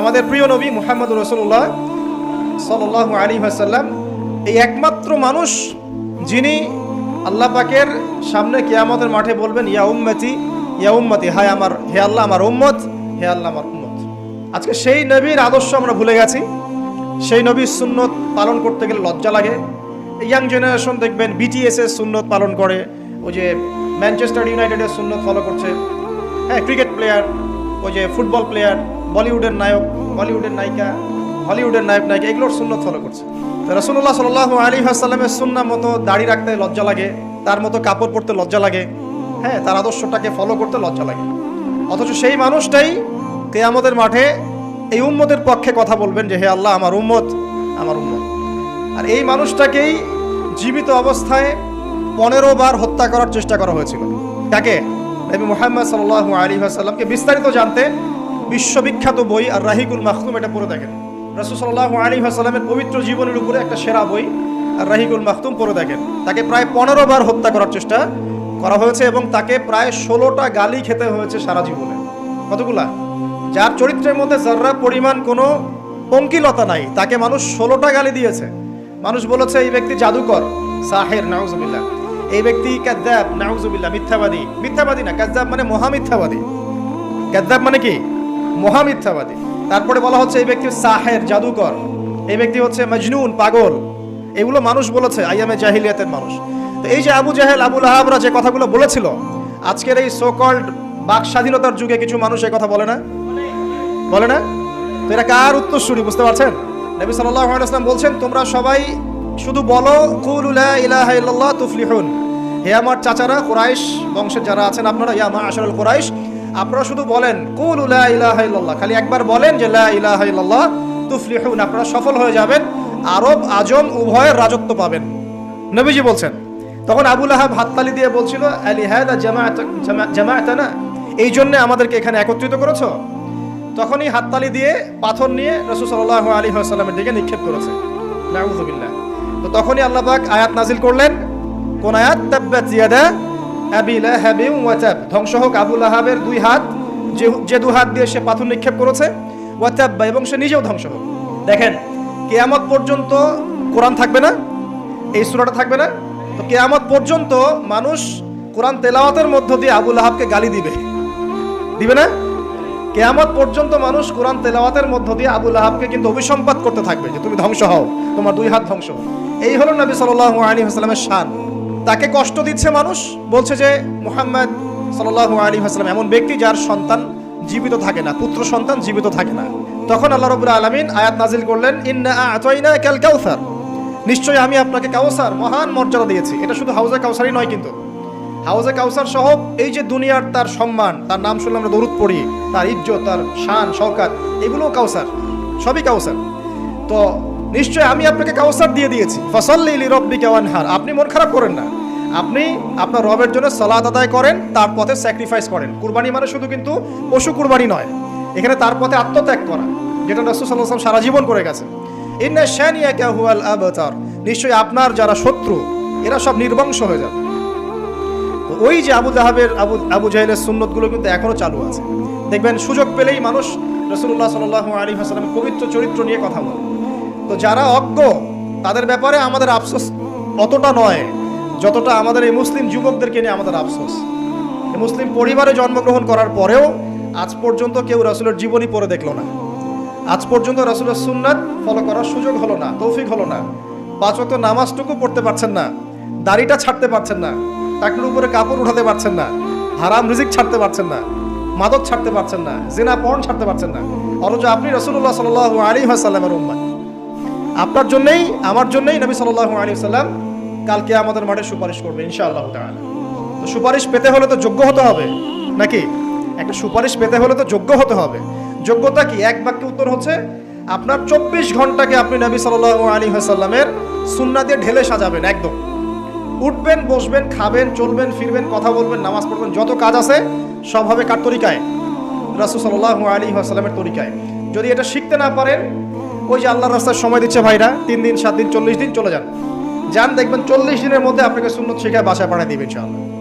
আমাদের প্রিয় নবী মোহাম্মদ রসুল্লাহ সাল্লাহ আলী আসাল্লাম এই একমাত্র মানুষ যিনি আল্লাহ পাকের সামনে কিয়ামতের মাঠে বলবেন, ইয়া উম্মতি ইয়া উম্মতি, হায় আমার, হে আল্লাহ আমার উম্মত, হে আল্লাহ আমার উম্মত। আজকে সেই নবীর আদর্শ আমরা ভুলে গেছি। সেই নবীর সুন্নত পালন করতে গেলে লজ্জা লাগে। ইয়াং জেনারেশন দেখবেন বিটিএস এর সুন্নত পালন করে ওই যে ম্যানচেস্টার ইউনাইটেডের সুন্নত ফলো করছে। হ্যাঁ ক্রিকেট প্লেয়ার ওই যে ফুটবল প্লেয়ার বলিউডের নায়ক, বলিউডের নায়িকা, হলিউডের নায়ক, নায়িকা, এগুলোর সুন্নত ফলো করছে। রসুল্লাহ সাল আলী আসাল্লামের সুন্না মতো দাড়ি রাখতে লজ্জা লাগে, তার মতো কাপড় পরতে লজ্জা লাগে হ্যাঁ তার আদর্শটাকে ফলো করতে লজ্জা লাগে। অথচ সেই মানুষটাই কেয়ামতের মাঠে এই উম্মতের পক্ষে কথা বলবেন যে, হে আল্লাহ, আমার উম্মত আমার উম্মত। আর এই মানুষটাকেই জীবিত অবস্থায় পনেরো বার হত্যা করার চেষ্টা করা হয়েছিল। তাকে নবী মুহাম্মদ সাল্লাহ আলী আসাল্লামকে বিস্তারিত জানতে বিশ্ববিখ্যাত বই আর রাহিকুল মাহতুম এটা পড়ে দেখেন। রসুল সাল্লাহ আলী আসাল্লামের পবিত্র জীবনের উপরে একটা সেরা বই আর রাহিকুল মাহতুম পড়ে দেখেন। তাকে প্রায় পনেরো বার হত্যা করার চেষ্টা করা হয়েছে এবং তাকে প্রায় ষোলোটা গালি খেতে হয়েছে সারা জীবনে। কতগুলা? যার চরিত্রের মধ্যে যার্রা পরিমাণ কোনো পঙ্কিলতা নাই, তাকে মানুষ ষোলোটা গালি দিয়েছে। মানুষ বলেছে, এই ব্যক্তি জাদুকর। সাহের, নাউজুবিল্লাহ। এই ব্যক্তি কাদ্দাব, নাউজুবিল্লাহ, মিথ্যাবাদী। মিথ্যাবাদী না, কাদ্দাব মানে মহামিথ্যাবাদী। কাদ্দাব মানে কি? মহামিথ্যাবাদী। তারপরে বলা হচ্ছে এই ব্যক্তি সাহের, জাদুকর। এই ব্যক্তি হচ্ছে মজনুন, পাগল। এগুলো মানুষ বলেছে, আইয়ামে জাহিলিয়াতের মানুষ। তো এই যে আবু জাহেল আবুল আহাবরা যে কথাগুলো বলেছিল, আজকের এই সোকল্ড বাক স্বাধীনতার যুগে কিছু মানুষ এই কথা বলে না? বলে না? তো এটা কার উত্তরসূরি, বুঝতে পারছেন? নবী সাল্লাল্লাহু আলাইহি ওয়াসাল্লাম বলছেন, তোমরা সবাই শুধু বলো, কুলু লা ইলাহা ইল্লাল্লাহ তুফলিহুন। হে আমার চাচারা, কুরাইশ বংশের যারা আছেন আপনারা, ইয়া মাআশারুল কুরাইশ আপনারা শুধু বলেন, কুলু লা খালি একবার বলেন যে, লা আপনারা সফল হয়ে যাবেন, আরব আজম উভয়ের রাজত্ব পাবেন। নবীজি বলছেন, তখন আবুল আহাব হাততালি দিয়ে বলছিল, আলি হায়দা জামাআতানা? এই জন্য আমাদেরকে এখানে একত্রিত করেছ? তখনই হাততালি দিয়ে পাথর নিয়ে রসুল সাল্লাহ আলী আসাল্লামের দিকে নিক্ষেপ করেছে। তো তখনই আল্লাহ পাক আয়াত নাজিল করলেন। কোন আয়াত? তাব্বাত ইয়াদা ধ্বংস হোক আবুল আহাবের দুই হাত, যে দু হাত দিয়ে সে পাথর নিক্ষেপ করেছে, ওয়া তাব্বা এবং সে নিজেও ধ্বংস হোক। দেখেন, কেয়ামত পর্যন্ত কোরআন থাকবে না, এই সুরাটা থাকবে না। তো কেয়ামত পর্যন্ত মানুষ কোরআন তেলাওয়াতের মধ্য দিয়ে আবু লাহাবকে গালি দিবে। দিবে না? কেয়ামত পর্যন্ত মানুষ কোরআন তেলাওয়াতের মধ্য দিয়ে আবুল আহাবকে কিন্তু অভিসম্পাত করতে থাকবে যে তুমি ধ্বংস হও, তোমার দুই হাত ধ্বংস। এই হলো নবী সাল্লাহ আলী হাসলামের শান। তাকে কষ্ট দিচ্ছে মানুষ, বলছে যে মোহাম্মদ সাল্লাহ আলী হাসলাম এমন ব্যক্তি যার সন্তান জীবিত থাকে না, পুত্র সন্তান জীবিত থাকে না। তখন আল্লাহ রবুল্লা আলমিন আয়াত নাজিল করলেন, ইন্না আতয়না কাউসার নিশ্চয়ই আমি আপনাকে কাউসার মহান মর্যাদা দিয়েছি। এটা শুধু হাউজে কাউসারই নয় কিন্তু। হাউজে কাউসার সহ এই যে দুনিয়ার তার সম্মান, তার নাম শুনলে আমরা দরুদ পড়ি, তার ইজ্জত, তার শান, শওকাত, এগুলোও কাউসার সবই কাউসার তো নিশ্চয় আমি আপনাকে কাউসার দিয়ে দিয়েছি। ফসল্লি রব্বিকা ওয়ানহার। আপনি মন খারাপ করেন না। আপনি আপনার রবের জন্য সালাদ আদায় করেন, তার পথে স্যাক্রিফাইস করেন। কুরবানি মানে শুধু কিন্তু পশু কুরবানি নয়। এখানে তার পথে আত্মত্যাগ করা, যেটা রসুল সাল্লাহ সারা জীবন করে গেছে ইন্না শানিয়া হুয়াল আবতার। নিশ্চয়ই আপনার যারা শত্রু, এরা সব নির্বংশ হয়ে যাবে। তো ওই যে আবু জাহাবের, আবু আবু জাহেলের সুন্নতগুলো কিন্তু এখনও চালু আছে। দেখবেন সুযোগ পেলেই মানুষ রসুল্লাহ সাল আলী হাসলামের পবিত্র চরিত্র নিয়ে কথা বলে। তো যারা অজ্ঞ, তাদের ব্যাপারে আমাদের আফসোস অতটা নয়, যতটা আমাদের এই মুসলিম যুবকদেরকে নিয়ে আমাদের আফসোস। মুসলিম পরিবারে জন্মগ্রহণ করার পরেও আজ পর্যন্ত কেউ রাসুলের জীবনী পড়ে দেখল না। আজ পর্যন্ত রসুলের সুন্নাত ফলো করার সুযোগ হলো না, তৌফিক হলো না। পাঁচ ওয়াক্ত নামাজটুকু পড়তে পারছেন না, দাড়িটা ছাড়তে পারছেন না টাকলুর উপরে কাপড় উঠাতে পারছেন না, হারাম রিজিক ছাড়তে পারছেন না, মাদক ছাড়তে পারছেন না, জেনা পর্ন ছাড়তে পারছেন না। অথচ আপনি রসুল্লাহ সাল আলী সাল্লামের উম্মা আপনার জন্যই, আমার জন্যই নবী সাল্লাহ আলী সাল্লাম কালকে আমাদের মাঠে সুপারিশ করবে, ইনশাআল্লাহ তো সুপারিশ পেতে হলে তো যোগ্য হতে হবে, নাকি? একটা সুপারিশ পেতে হলে তো যোগ্য হতে হবে। যোগ্যতা কি? এক বাক্যে উত্তর হচ্ছে, আপনার চব্বিশ ঘন্টাকে আপনি নবী সাল্লাহ আলী সাল্লামের সুন্না দিয়ে ঢেলে সাজাবেন, একদম। উঠবেন, বসবেন, খাবেন, চলবেন, ফিরবেন, কথা বলবেন, নামাজ পড়বেন, যত কাজ আছে, সব হবে কার তরিকায়? রাসুল সাল্লাহ আলী আসালামের তরিকায়। যদি এটা শিখতে না পারেন ওই যে আল্লাহর রাস্তায় সময় দিচ্ছে ভাইরা, তিন দিন, সাত দিন, চল্লিশ দিন, চলে যান। যান, দেখবেন চল্লিশ দিনের মধ্যে আপনাকে সুন্নত শিখায় বাসায় পাঠিয়ে দিবেন ইনশাআল্লাহ।